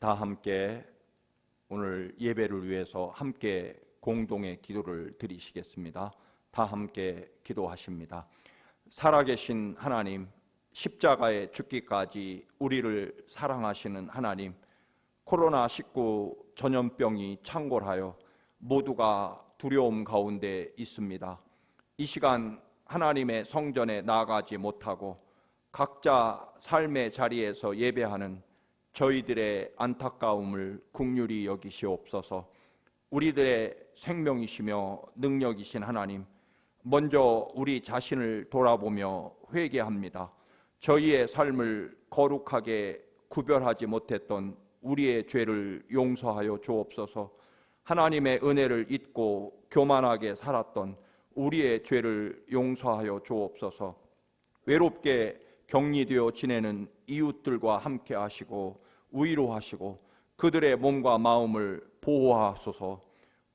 다 함께 오늘 예배를 위해서 함께 공동의 기도를 드리시겠습니다. 다 함께 기도하십니다. 살아계신 하나님, 십자가에 죽기까지 우리를 사랑하시는 하나님, 코로나19 전염병이 창궐하여 모두가 두려움 가운데 있습니다. 이 시간 하나님의 성전에 나아가지 못하고 각자 삶의 자리에서 예배하는 저희들의 안타까움을 국률이 여기시옵소서. 우리들의 생명이시며 능력이신 하나님, 먼저 우리 자신을 돌아보며 회개합니다. 저희의 삶을 거룩하게 구별하지 못했던 우리의 죄를 용서하여 주옵소서. 하나님의 은혜를 잊고 교만하게 살았던 우리의 죄를 용서하여 주옵소서. 외롭게 격리되어 지내는 이웃들과 함께 하시고 위로하시고 그들의 몸과 마음을 보호하소서.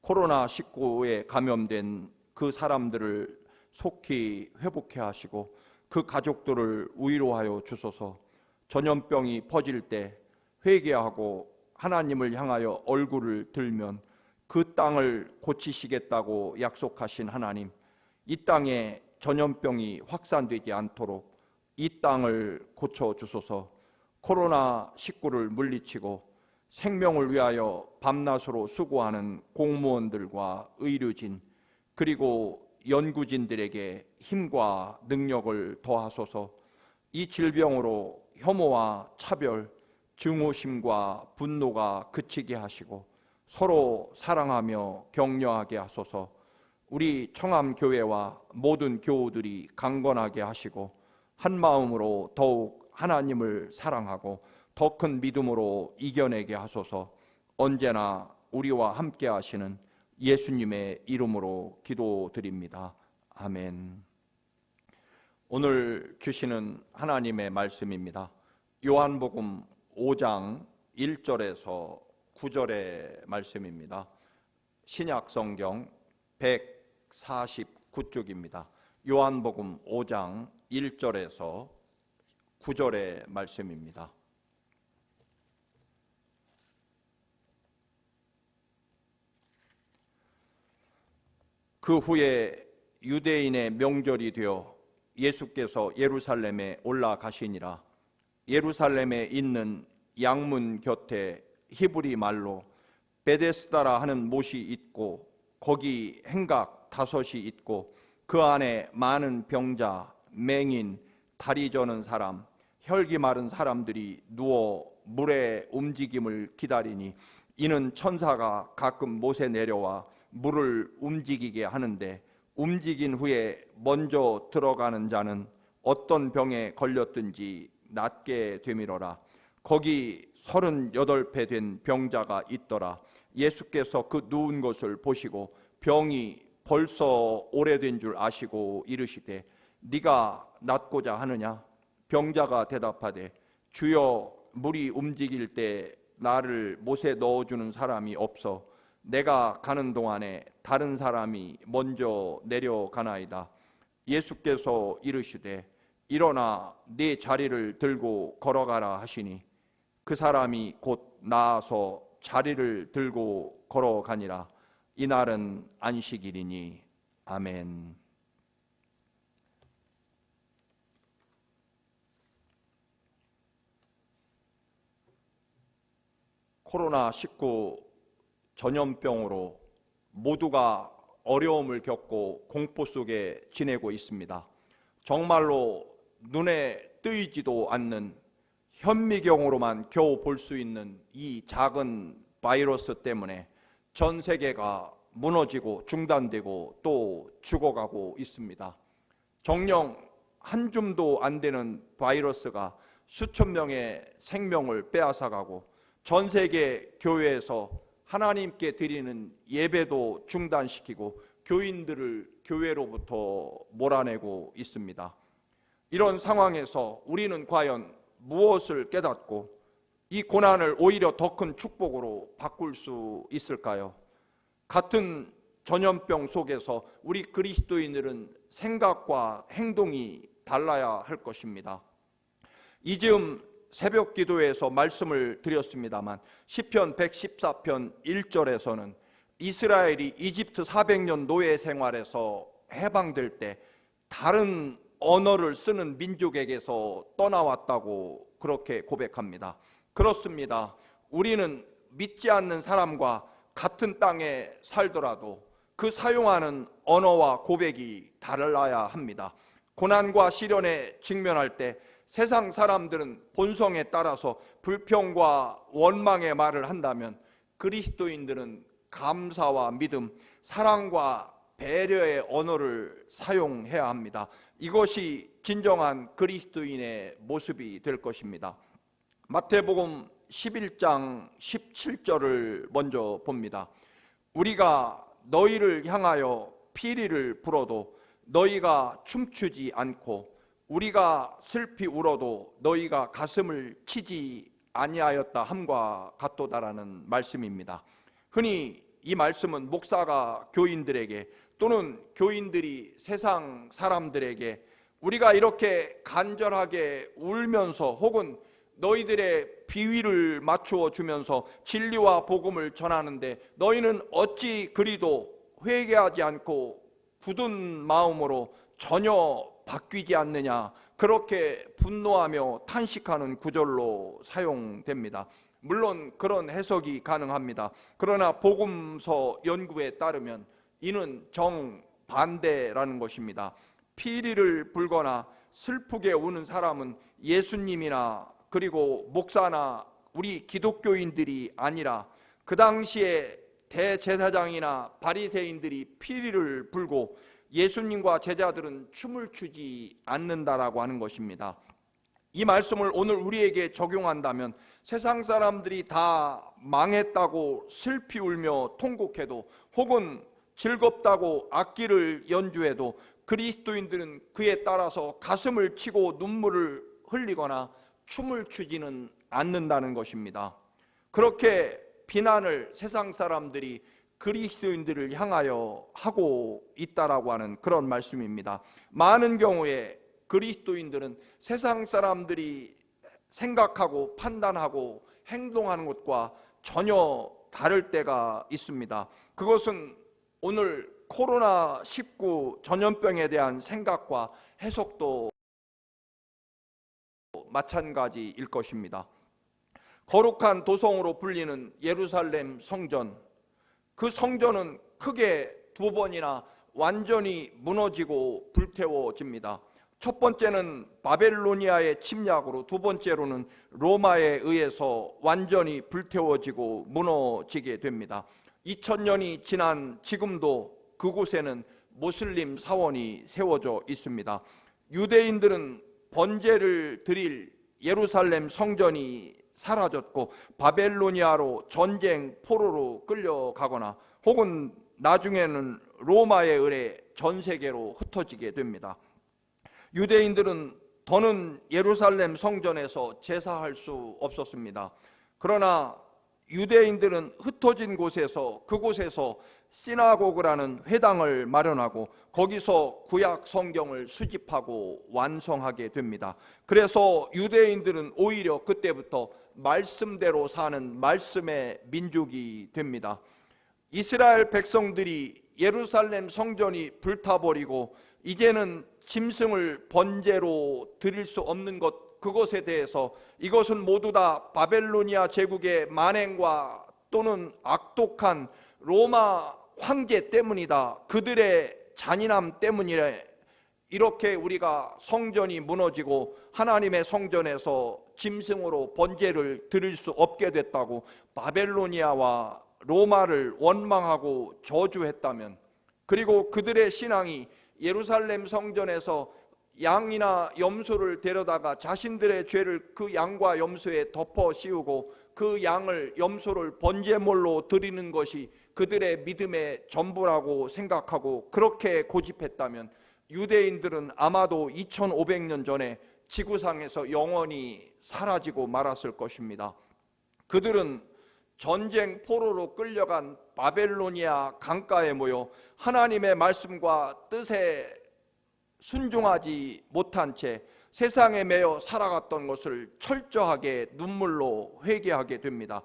코로나 19에 감염된 그 사람들을 속히 회복해 하시고 그 가족들을 위로하여 주소서. 전염병이 퍼질 때 회개하고 하나님을 향하여 얼굴을 들면 그 땅을 고치시겠다고 약속하신 하나님, 이 땅에 전염병이 확산되지 않도록 이 땅을 고쳐 주소서. 코로나 19를 물리치고 생명을 위하여 밤낮으로 수고하는 공무원들과 의료진 그리고 연구진들에게 힘과 능력을 더하소서. 이 질병으로 혐오와 차별, 증오심과 분노가 그치게 하시고 서로 사랑하며 격려하게 하소서. 우리 청암 교회와 모든 교우들이 강건하게 하시고 한 마음으로 더욱 하나님을 사랑하고 더 큰 믿음으로 이겨내게 하소서. 언제나 우리와 함께 하시는 예수님의 이름으로 기도드립니다. 아멘. 오늘 주시는 하나님의 말씀입니다. 요한복음 5장 1절에서 9절의 말씀입니다. 신약 성경 149쪽입니다. 요한복음 5장 1절에서 9절의 말씀입니다. 그 후에 유대인의 명절이 되어 예수께서 예루살렘에 올라가시니라 예루살렘에 있는 양문 곁에 히브리 말로 베데스다라 하는 못이 있고 거기 행각 다섯이 있고 그 안에 많은 병자, 맹인, 다리 저는 사람, 혈기 마른 사람들이 누워 물의 움직임을 기다리니 이는 천사가 가끔 못에 내려와 물을 움직이게 하는데 움직인 후에 먼저 들어가는 자는 어떤 병에 걸렸든지 낫게 되밀어라. 거기 서른여덟 배 된 병자가 있더라. 예수께서 그 누운 것을 보시고 병이 벌써 오래된 줄 아시고 이르시되 네가 낫고자 하느냐? 병자가 대답하되 주여 물이 움직일 때 나를 못에 넣어주는 사람이 없어 내가 가는 동안에 다른 사람이 먼저 내려가나이다. 예수께서 이르시되 일어나 네 자리를 들고 걸어가라 하시니 그 사람이 곧 나아서 자리를 들고 걸어가니라. 이날은 안식일이니 아멘. 코로나 19 전염병으로 모두가 어려움을 겪고 공포 속에 지내고 있습니다. 정말로 눈에 뜨이지도 않는 현미경으로만 겨우 볼 수 있는 이 작은 바이러스 때문에 전 세계가 무너지고 중단되고 또 죽어가고 있습니다. 정령 한 줌도 안 되는 바이러스가 수천 명의 생명을 빼앗아가고 전 세계 교회에서 하나님께 드리는 예배도 중단시키고 교인들을 교회로부터 몰아내고 있습니다. 이런 상황에서 우리는 과연 무엇을 깨닫고 이 고난을 오히려 더 큰 축복으로 바꿀 수 있을까요? 같은 전염병 속에서 우리 그리스도인들은 생각과 행동이 달라야 할 것입니다. 이즈음 새벽 기도에서 말씀을 드렸습니다만 시편 114편 1절에서는 이스라엘이 이집트 400년 노예 생활에서 해방될 때 다른 언어를 쓰는 민족에게서 떠나왔다고 그렇게 고백합니다. 그렇습니다. 우리는 믿지 않는 사람과 같은 땅에 살더라도 그 사용하는 언어와 고백이 달라야 합니다. 고난과 시련에 직면할 때 세상 사람들은 본성에 따라서 불평과 원망의 말을 한다면 그리스도인들은 감사와 믿음, 사랑과 배려의 언어를 사용해야 합니다. 이것이 진정한 그리스도인의 모습이 될 것입니다. 마태복음 11장 17절을 먼저 봅니다. 우리가 너희를 향하여 피리를 불어도 너희가 춤추지 않고 우리가 슬피 울어도 너희가 가슴을 치지 아니하였다 함과 같도다라는 말씀입니다. 흔히 이 말씀은 목사가 교인들에게 또는 교인들이 세상 사람들에게 우리가 이렇게 간절하게 울면서 혹은 너희들의 비위를 맞추어 주면서 진리와 복음을 전하는데 너희는 어찌 그리도 회개하지 않고 굳은 마음으로 전혀 바뀌지 않느냐 그렇게 분노하며 탄식하는 구절로 사용됩니다. 물론 그런 해석이 가능합니다. 그러나 복음서 연구에 따르면 이는 정반대라는 것입니다. 피리를 불거나 슬프게 우는 사람은 예수님이나 그리고 목사나 우리 기독교인들이 아니라 그 당시에 대제사장이나 바리새인들이 피리를 불고 예수님과 제자들은 춤을 추지 않는다라고 하는 것입니다. 이 말씀을 오늘 우리에게 적용한다면 세상 사람들이 다 망했다고 슬피 울며 통곡해도 혹은 즐겁다고 악기를 연주해도 그리스도인들은 그에 따라서 가슴을 치고 눈물을 흘리거나 춤을 추지는 않는다는 것입니다. 그렇게 비난을 세상 사람들이 그리스도인들을 향하여 하고 있다라고 하는 그런 말씀입니다. 많은 경우에 그리스도인들은 세상 사람들이 생각하고 판단하고 행동하는 것과 전혀 다를 때가 있습니다. 그것은 오늘 코로나 19 전염병에 대한 생각과 해석도 마찬가지일 것입니다. 거룩한 도성으로 불리는 예루살렘 성전, 그 성전은 크게 두 번이나 완전히 무너지고 불태워집니다. 첫 번째는 바벨로니아의 침략으로, 두 번째로는 로마에 의해서 완전히 불태워지고 무너지게 됩니다. 2000년이 지난 지금도 그곳에는 모슬림 사원이 세워져 있습니다. 유대인들은 번제를 드릴 예루살렘 성전이 사라졌고 바벨로니아로 전쟁 포로로 끌려가거나 혹은 나중에는 로마에 의해 전 세계로 흩어지게 됩니다. 유대인들은 더는 예루살렘 성전에서 제사할 수 없었습니다. 그러나 유대인들은 흩어진 곳에서 그곳에서 시나고그라는 회당을 마련하고 거기서 구약 성경을 수집하고 완성하게 됩니다. 그래서 유대인들은 오히려 그때부터 말씀대로 사는 말씀의 민족이 됩니다. 이스라엘 백성들이 예루살렘 성전이 불타버리고 이제는 짐승을 번제로 드릴 수 없는 것 그것에 대해서 이것은 모두 다 바벨로니아 제국의 만행과 또는 악독한 로마 황제 때문이다. 그들의 잔인함 때문이래. 이렇게 우리가 성전이 무너지고 하나님의 성전에서 짐승으로 번제를 드릴 수 없게 됐다고 바벨로니아와 로마를 원망하고 저주했다면 그리고 그들의 신앙이 예루살렘 성전에서 양이나 염소를 데려다가 자신들의 죄를 그 양과 염소에 덮어 씌우고 그 양을 염소를 번제물로 드리는 것이 그들의 믿음의 전부라고 생각하고 그렇게 고집했다면 유대인들은 아마도 2500년 전에 지구상에서 영원히 사라지고 말았을 것입니다. 그들은 전쟁 포로로 끌려간 바벨로니아 강가에 모여 하나님의 말씀과 뜻에 순종하지 못한 채 세상에 매여 살아갔던 것을 철저하게 눈물로 회개하게 됩니다.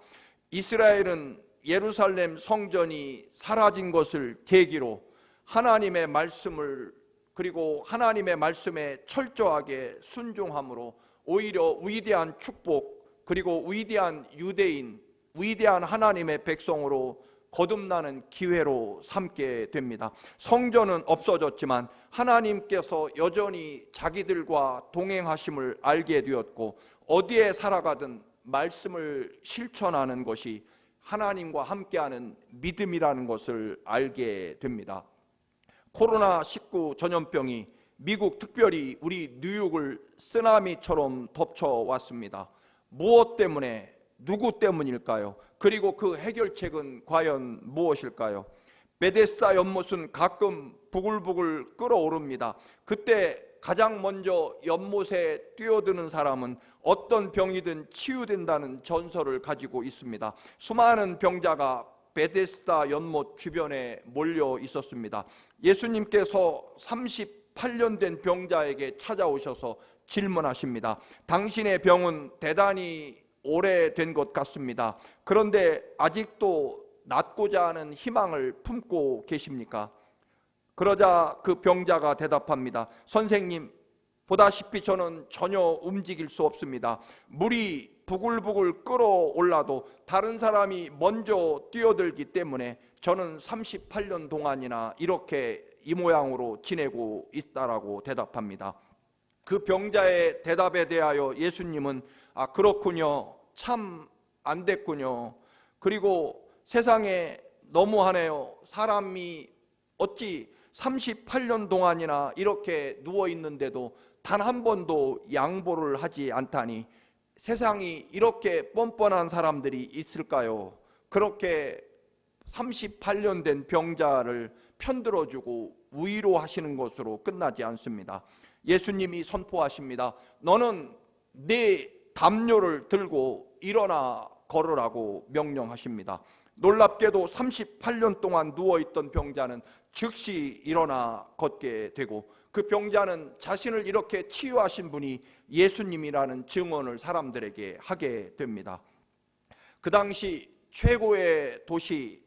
이스라엘은 예루살렘 성전이 사라진 것을 계기로 하나님의 말씀을 그리고 하나님의 말씀에 철저하게 순종함으로 오히려 위대한 축복 그리고 위대한 유대인 위대한 하나님의 백성으로 거듭나는 기회로 삼게 됩니다. 성전은 없어졌지만 하나님께서 여전히 자기들과 동행하심을 알게 되었고 어디에 살아가든 말씀을 실천하는 것이 하나님과 함께하는 믿음이라는 것을 알게 됩니다. 코로나 19 전염병이 미국 특별히 우리 뉴욕을 쓰나미처럼 덮쳐왔습니다. 무엇 때문에 누구 때문일까요? 그리고 그 해결책은 과연 무엇일까요? 베데스다 연못은 가끔 부글부글 끓어오릅니다. 그때 가장 먼저 연못에 뛰어드는 사람은 어떤 병이든 치유된다는 전설을 가지고 있습니다. 수많은 병자가 베데스다 연못 주변에 몰려 있었습니다. 예수님께서 38년 된 병자에게 찾아오셔서 질문하십니다. 당신의 병은 대단히 오래된 것 같습니다. 그런데 아직도 낫고자 하는 희망을 품고 계십니까? 그러자 그 병자가 대답합니다. 선생님, 보다시피 저는 전혀 움직일 수 없습니다. 물이 부글부글 끓어올라도 다른 사람이 먼저 뛰어들기 때문에 저는 38년 동안이나 이렇게 이 모양으로 지내고 있다라고 대답합니다. 그 병자의 대답에 대하여 예수님은 아 그렇군요. 참 안 됐군요. 그리고 세상에 너무하네요. 사람이 어찌 38년 동안이나 이렇게 누워 있는데도 단 한 번도 양보를 하지 않다니 세상이 이렇게 뻔뻔한 사람들이 있을까요? 그렇게 38년 된 병자를 편들어주고 위로하시는 것으로 끝나지 않습니다. 예수님이 선포하십니다. 너는 네 담요를 들고 일어나 걸으라고 명령하십니다. 놀랍게도 38년 동안 누워있던 병자는 즉시 일어나 걷게 되고 그 병자는 자신을 이렇게 치유하신 분이 예수님이라는 증언을 사람들에게 하게 됩니다. 그 당시 최고의 도시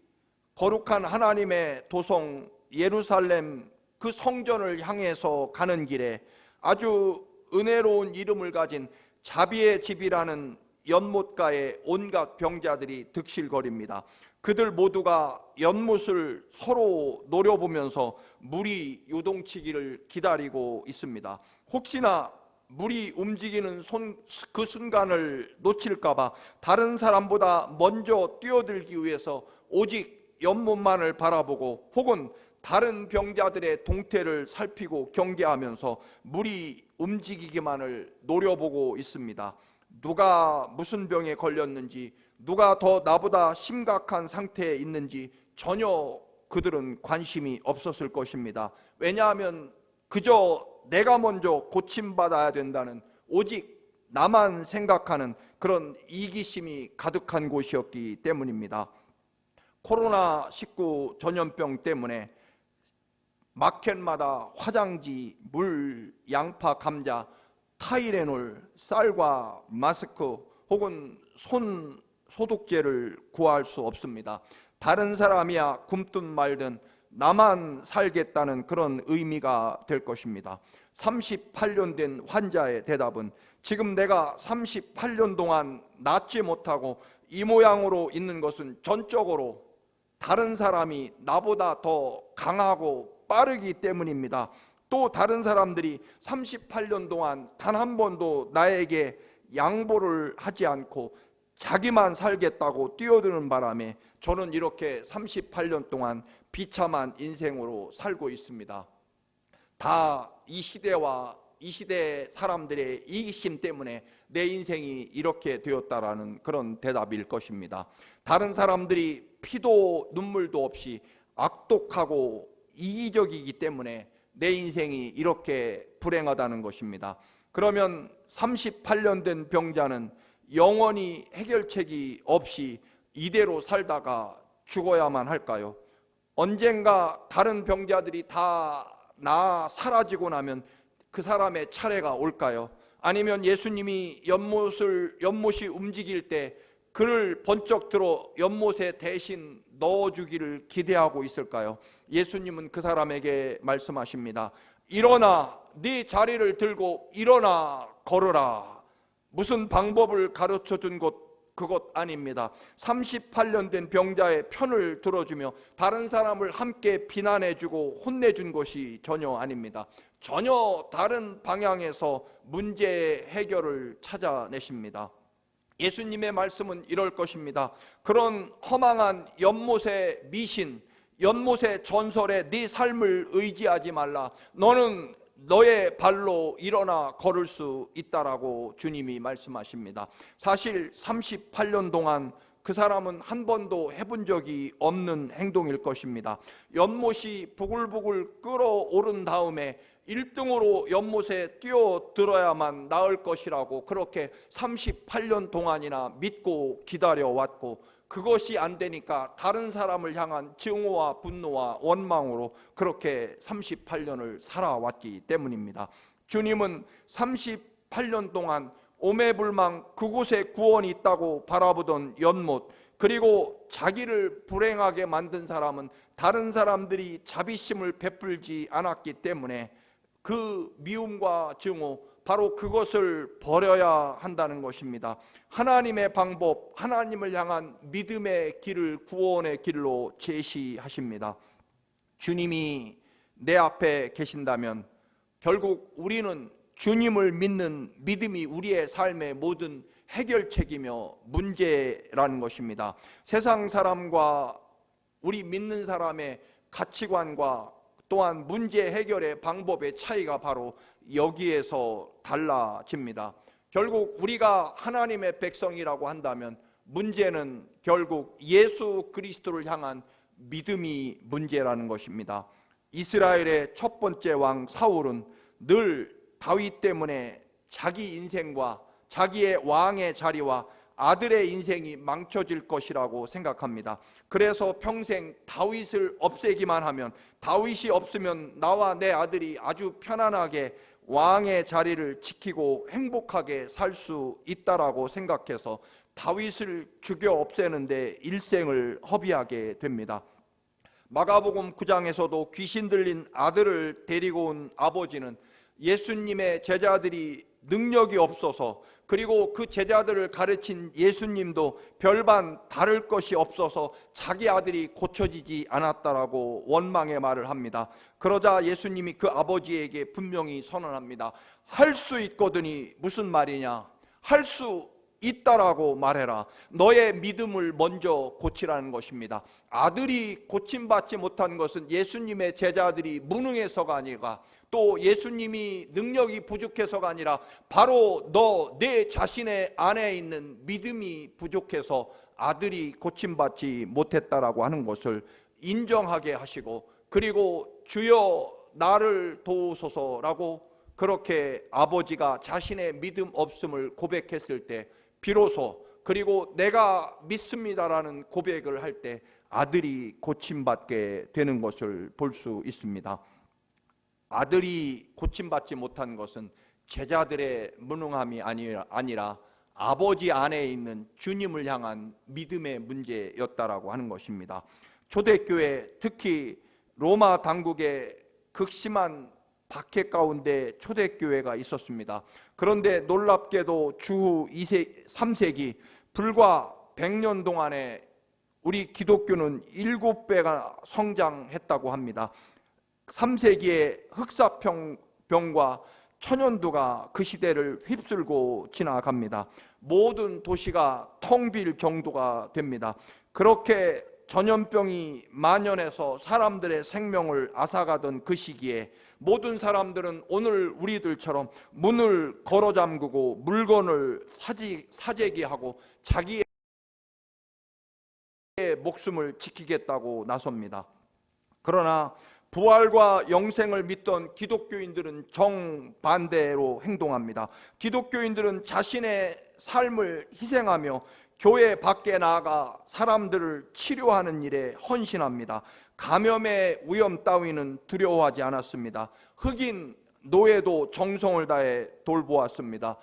거룩한 하나님의 도성 예루살렘 그 성전을 향해서 가는 길에 아주 은혜로운 이름을 가진 자비의 집이라는 연못가에 온갖 병자들이 득실거립니다. 그들 모두가 연못을 서로 노려보면서 물이 요동치기를 기다리고 있습니다. 혹시나 물이 움직이는 손, 그 순간을 놓칠까봐 다른 사람보다 먼저 뛰어들기 위해서 오직 연못만을 바라보고 혹은 다른 병자들의 동태를 살피고 경계하면서 물이 움직이기만을 노려보고 있습니다. 누가 무슨 병에 걸렸는지, 누가 더 나보다 심각한 상태에 있는지 전혀 그들은 관심이 없었을 것입니다. 왜냐하면 그저 내가 먼저 고침받아야 된다는 오직 나만 생각하는 그런 이기심이 가득한 곳이었기 때문입니다. 코로나19 전염병 때문에 마켓마다 화장지, 물, 양파, 감자, 타이레놀, 쌀과 마스크 혹은 손 소독제를 구할 수 없습니다. 다른 사람이야 굶든 말든 나만 살겠다는 그런 의미가 될 것입니다. 38년 된 환자의 대답은 지금 내가 38년 동안 낫지 못하고 이 모양으로 있는 것은 전적으로 다른 사람이 나보다 더 강하고 빠르기 때문입니다. 또 다른 사람들이 38년 동안 단 한 번도 나에게 양보를 하지 않고 자기만 살겠다고 뛰어드는 바람에 저는 이렇게 38년 동안 비참한 인생으로 살고 있습니다. 다 이 시대와 이 시대 사람들의 이기심 때문에 내 인생이 이렇게 되었다라는 그런 대답일 것입니다. 다른 사람들이 피도 눈물도 없이 악독하고 이기적이기 때문에 내 인생이 이렇게 불행하다는 것입니다. 그러면 38년 된 병자는 영원히 해결책이 없이 이대로 살다가 죽어야만 할까요? 언젠가 다른 병자들이 다 나 사라지고 나면 그 사람의 차례가 올까요? 아니면 예수님이 연못을 연못이 움직일 때 그를 번쩍 들어 연못에 대신 넣어주기를 기대하고 있을까요? 예수님은 그 사람에게 말씀하십니다. 일어나 네 자리를 들고 일어나 걸어라. 무슨 방법을 가르쳐 준것 그것 아닙니다. 38년 된 병자의 편을 들어주며 다른 사람을 함께 비난해주고 혼내준 것이 전혀 아닙니다. 전혀 다른 방향에서 문제 해결을 찾아내십니다. 예수님의 말씀은 이럴 것입니다. 그런 허망한 연못의 미신, 연못의 전설에 네 삶을 의지하지 말라. 너는 너의 발로 일어나 걸을 수 있다라고 주님이 말씀하십니다. 사실 38년 동안 그 사람은 한 번도 해본 적이 없는 행동일 것입니다. 연못이 부글부글 끓어오른 다음에 1등으로 연못에 뛰어들어야만 나을 것이라고 그렇게 38년 동안이나 믿고 기다려왔고 그것이 안 되니까 다른 사람을 향한 증오와 분노와 원망으로 그렇게 38년을 살아왔기 때문입니다. 주님은 38년 동안 오매불망 그곳에 구원이 있다고 바라보던 연못 그리고 자기를 불행하게 만든 사람은 다른 사람들이 자비심을 베풀지 않았기 때문에 그 미움과 증오 바로 그것을 버려야 한다는 것입니다. 하나님의 방법, 하나님을 향한 믿음의 길을 구원의 길로 제시하십니다. 주님이 내 앞에 계신다면 결국 우리는 주님을 믿는 믿음이 우리의 삶의 모든 해결책이며 문제라는 것입니다. 세상 사람과 우리 믿는 사람의 가치관과 또한 문제 해결의 방법의 차이가 바로 여기에서 달라집니다. 결국 우리가 하나님의 백성이라고 한다면 문제는 결국 예수 그리스도를 향한 믿음이 문제라는 것입니다. 이스라엘의 첫 번째 왕 사울은 늘 다윗 때문에 자기 인생과 자기의 왕의 자리와 아들의 인생이 망쳐질 것이라고 생각합니다. 그래서 평생 다윗을 없애기만 하면 다윗이 없으면 나와 내 아들이 아주 편안하게 왕의 자리를 지키고 행복하게 살 수 있다라고 생각해서 다윗을 죽여 없애는데 일생을 허비하게 됩니다. 마가복음 9장에서도 귀신 들린 아들을 데리고 온 아버지는 예수님의 제자들이 능력이 없어서 그리고 그 제자들을 가르친 예수님도 별반 다를 것이 없어서 자기 아들이 고쳐지지 않았다라고 원망의 말을 합니다. 그러자 예수님이 그 아버지에게 분명히 선언합니다. 할 수 있거든이 무슨 말이냐? 할 수 있다라고 말해라. 너의 믿음을 먼저 고치라는 것입니다. 아들이 고침받지 못한 것은 예수님의 제자들이 무능해서가 아니라 또 예수님이 능력이 부족해서가 아니라 바로 너 내 자신의 안에 있는 믿음이 부족해서 아들이 고침받지 못했다라고 하는 것을 인정하게 하시고 그리고 주여 나를 도우소서라고 그렇게 아버지가 자신의 믿음 없음을 고백했을 때 비로소 그리고 내가 믿습니다라는 고백을 할 때 아들이 고침받게 되는 것을 볼 수 있습니다. 아들이 고침받지 못한 것은 제자들의 무능함이 아니라, 아버지 안에 있는 주님을 향한 믿음의 문제였다라고 하는 것입니다. 초대교회 특히 로마 당국의 극심한 박해 가운데 초대교회가 있었습니다. 그런데 놀랍게도 주 2세, 3세기 불과 100년 동안에 우리 기독교는 7배가 성장했다고 합니다. 3세기의 흑사병과 천연두가 그 시대를 휩쓸고 지나갑니다. 모든 도시가 텅 빌 정도가 됩니다. 그렇게 전염병이 만연해서 사람들의 생명을 앗아가던 그 시기에 모든 사람들은 오늘 우리들처럼 문을 걸어 잠그고 물건을 사지, 사재기하고 자기의 목숨을 지키겠다고 나섭니다. 그러나 부활과 영생을 믿던 기독교인들은 정반대로 행동합니다. 기독교인들은 자신의 삶을 희생하며 교회 밖에 나아가 사람들을 치료하는 일에 헌신합니다. 감염의 위험 따위는 두려워하지 않았습니다. 흑인, 노예도 정성을 다해 돌보았습니다.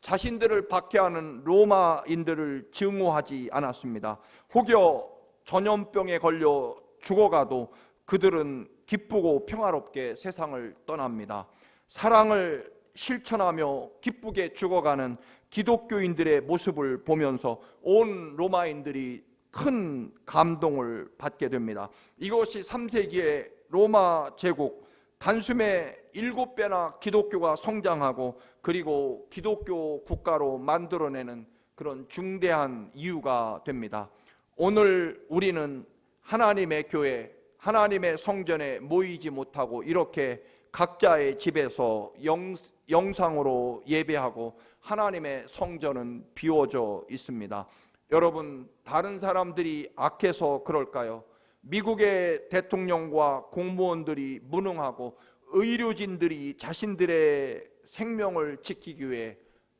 자신들을 박해하는 로마인들을 증오하지 않았습니다. 혹여 전염병에 걸려 죽어가도 그들은 기쁘고 평화롭게 세상을 떠납니다. 사랑을 실천하며 기쁘게 죽어가는 기독교인들의 모습을 보면서 온 로마인들이 큰 감동을 받게 됩니다. 이것이 3세기의 로마 제국 단숨에 일곱 배나 기독교가 성장하고 그리고 기독교 국가로 만들어내는 그런 중대한 이유가 됩니다. 오늘 우리는 하나님의 교회, 하나님의 성전에 모이지 못하고 이렇게 각자의 집에서 영, 영상으로 예배하고 하나님의 성전은 비워져 있습니다. 여러분, 다른 사람들이 악해서 그럴까요? 미국의 대통령과 공무원들이 무능하고 의료진들이 자신들의 생명을 지키기 위해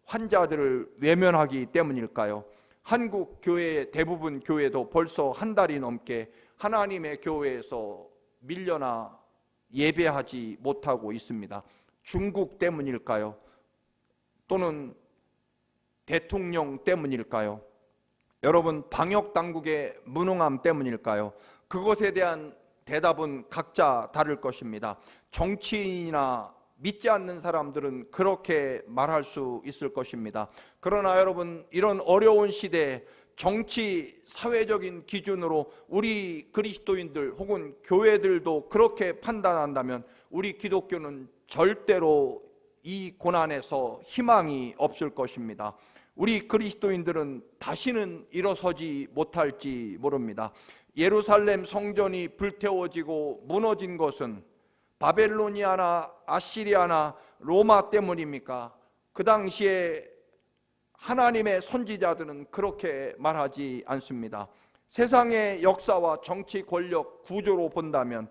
환자들을 외면하기 때문일까요? 한국 교회의 대부분 교회도 벌써 한 달이 넘게 하나님의 교회에서 밀려나 예배하지 못하고 있습니다. 중국 때문일까요? 또는 대통령 때문일까요? 여러분 방역 당국의 무능함 때문일까요? 그것에 대한 대답은 각자 다를 것입니다. 정치인이나 믿지 않는 사람들은 그렇게 말할 수 있을 것입니다. 그러나 여러분 이런 어려운 시대에 정치 사회적인 기준으로 우리 그리스도인들 혹은 교회들도 그렇게 판단한다면 우리 기독교는 절대로 이 고난에서 희망이 없을 것입니다. 우리 그리스도인들은 다시는 일어서지 못할지 모릅니다. 예루살렘 성전이 불태워지고 무너진 것은 바벨로니아나 아시리아나 로마 때문입니까? 그 당시에 하나님의 선지자들은 그렇게 말하지 않습니다. 세상의 역사와 정치 권력 구조로 본다면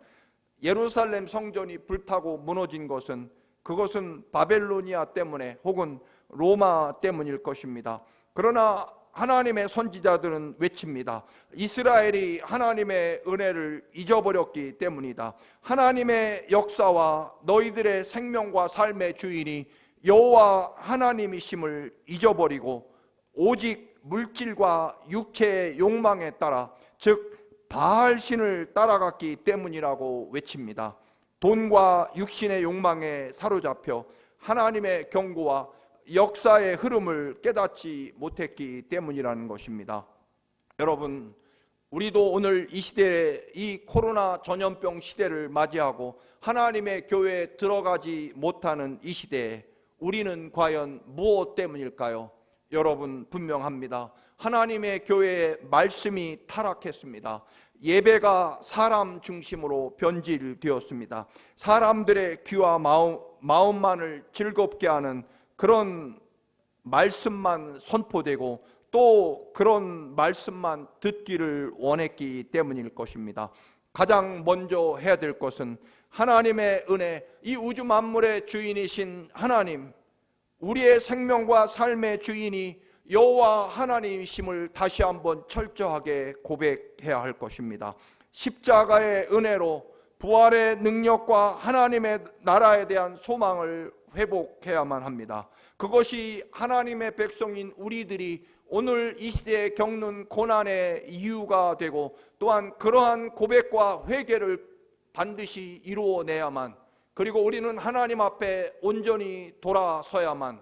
예루살렘 성전이 불타고 무너진 것은 그것은 바벨로니아 때문에 혹은 로마 때문일 것입니다. 그러나 하나님의 선지자들은 외칩니다. 이스라엘이 하나님의 은혜를 잊어버렸기 때문이다. 하나님의 역사와 너희들의 생명과 삶의 주인이 여호와 하나님이심을 잊어버리고 오직 물질과 육체의 욕망에 따라 즉 바알 신을 따라갔기 때문이라고 외칩니다. 돈과 육신의 욕망에 사로잡혀 하나님의 경고와 역사의 흐름을 깨닫지 못했기 때문이라는 것입니다. 여러분, 우리도 오늘 이 시대에 이 코로나 전염병 시대를 맞이하고 하나님의 교회에 들어가지 못하는 이 시대에 우리는 과연 무엇 때문일까요? 여러분 분명합니다. 하나님의 교회에 말씀이 타락했습니다. 예배가 사람 중심으로 변질되었습니다. 사람들의 귀와 마음, 마음만을 즐겁게 하는 그런 말씀만 선포되고 또 그런 말씀만 듣기를 원했기 때문일 것입니다. 가장 먼저 해야 될 것은 하나님의 은혜, 이 우주 만물의 주인이신 하나님, 우리의 생명과 삶의 주인이 여호와 하나님이심을 다시 한번 철저하게 고백해야 할 것입니다. 십자가의 은혜로 부활의 능력과 하나님의 나라에 대한 소망을 회복해야만 합니다. 그것이 하나님의 백성인 우리들이 오늘 이 시대에 겪는 고난의 이유가 되고 또한 그러한 고백과 회개를 반드시 이루어내야만 그리고 우리는 하나님 앞에 온전히 돌아서야만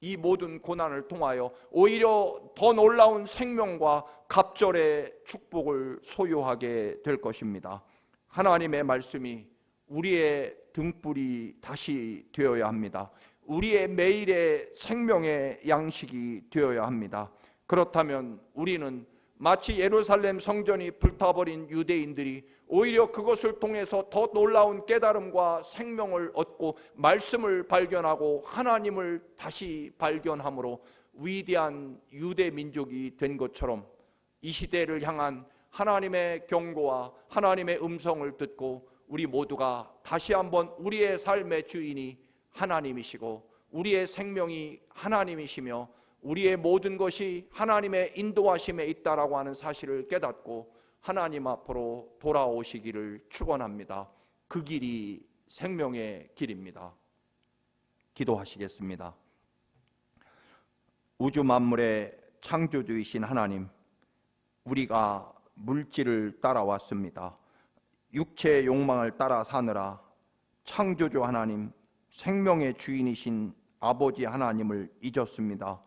이 모든 고난을 통하여 오히려 더 놀라운 생명과 갑절의 축복을 소유하게 될 것입니다. 하나님의 말씀이 우리의 등불이 다시 되어야 합니다. 우리의 매일의 생명의 양식이 되어야 합니다. 그렇다면 우리는 마치 예루살렘 성전이 불타버린 유대인들이 오히려 그것을 통해서 더 놀라운 깨달음과 생명을 얻고 말씀을 발견하고 하나님을 다시 발견함으로 위대한 유대 민족이 된 것처럼 이 시대를 향한 하나님의 경고와 하나님의 음성을 듣고 우리 모두가 다시 한번 우리의 삶의 주인이 하나님이시고 우리의 생명이 하나님이시며 우리의 모든 것이 하나님의 인도하심에 있다라고 하는 사실을 깨닫고 하나님 앞으로 돌아오시기를 축원합니다. 그 길이 생명의 길입니다. 기도하시겠습니다. 우주 만물의 창조주이신 하나님, 우리가 물질을 따라왔습니다. 육체의 욕망을 따라 사느라 창조주 하나님, 생명의 주인이신 아버지 하나님을 잊었습니다.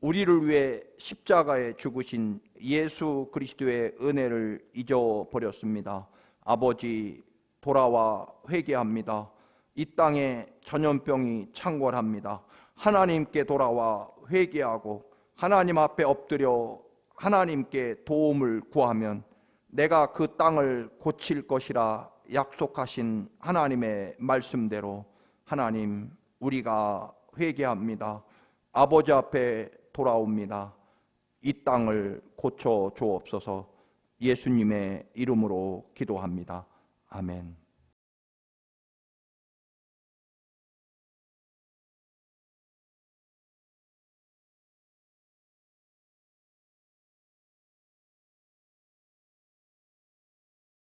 우리를 위해 십자가에 죽으신 예수 그리스도의 은혜를 잊어버렸습니다. 아버지 돌아와 회개합니다. 이 땅에 전염병이 창궐합니다. 하나님께 돌아와 회개하고 하나님 앞에 엎드려 하나님께 도움을 구하면 내가 그 땅을 고칠 것이라 약속하신 하나님의 말씀대로 하나님 우리가 회개합니다. 아버지 앞에 돌아옵니다. 이 땅을 고쳐 주옵소서 예수님의 이름으로 기도합니다. 아멘.